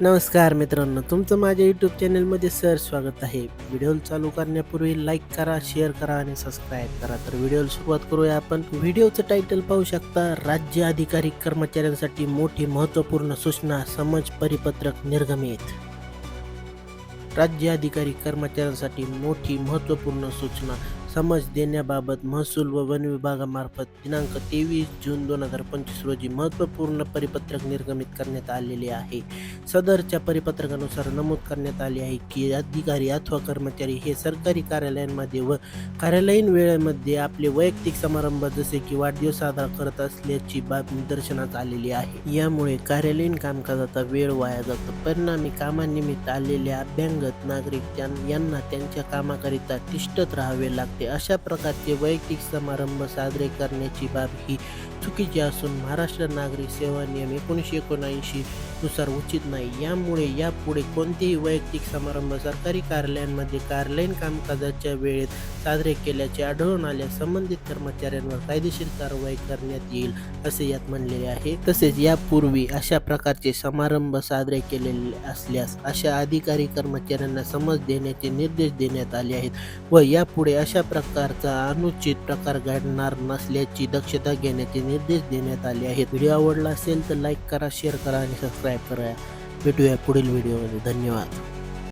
नमस्कार मित्रांनो तुमचं माझ्या यूट्यूब चॅनलमध्ये सर स्वागत आहे. व्हिडिओ चालू करण्यापूर्वी लाईक करा शेअर करा आणि सबस्क्राईब करा. तर व्हिडिओला सुरुवात करूया आपण. व्हिडिओचं टायटल पाहू शकता राज्य अधिकारी कर्मचाऱ्यांसाठी मोठी महत्त्वपूर्ण सूचना समज परिपत्रक निर्गमित. राज्य अधिकारी कर्मचाऱ्यांसाठी मोठी महत्त्वपूर्ण सूचना समज देण्याबाबत महसूल व वन विभागामार्फत दिनांक तेवीस जून दोन हजार पंचवीस रोजी महत्त्वपूर्ण परिपत्रक निर्गमित करण्यात आलेले आहे. सदरच्या परिपत्रकानुसार नमूद करण्यात आले आहे की अधिकारी अथवा कर्मचारी हे सरकारी कार्यालयांमध्ये व कार्यालयीन वेळेमध्ये आपले वैयक्तिक समारंभ जसे की वाढदिवस साजरा करत असल्याची बाब निदर्शनात आलेली आहे. यामुळे कार्यालयीन कामकाजाचा वेळ वाया जातो. परिणामी कामानिमित्त आलेल्या अभ्यंगत नागरिक त्यां- यांना त्यांच्या कामाकरिता तिष्ठत राहावे लागते. म्हणजे अशा प्रकारचे वैयक्तिक समारंभ साजरे करण्याची बाब ही चुकीची असून महाराष्ट्र नागरिक सेवा नियम एकोणीसशे एकोणऐंशी नुसार उचित नाही. यामुळे यापुढे कोणतेही वैयक्तिक समारंभ सरकारी कार्यालयांमध्ये कार्यालयीन कामकाजाच्या वेळेत साजरे केल्याचे आढळून आल्यास संबंधित कर्मचाऱ्यांवर कायदेशीर कारवाई करण्यात येईल असे यात म्हणलेले आहे. तसेच यापूर्वी अशा प्रकारचे समारंभ साजरे केलेले असल्यास अशा अधिकारी कर्मचाऱ्यांना समज देण्याचे निर्देश देण्यात आले आहेत व यापुढे अशा प्रकारचा अनुचित प्रकार घडणार नसल्याची दक्षता घेण्याचे निर्देश देण्यात आले आहेत. व्हिडिओ आवडला असेल तर लाईक करा शेअर करा आणि सबस्क्राईब करा. भेटूया पुढील व्हिडिओमध्ये धन्यवाद.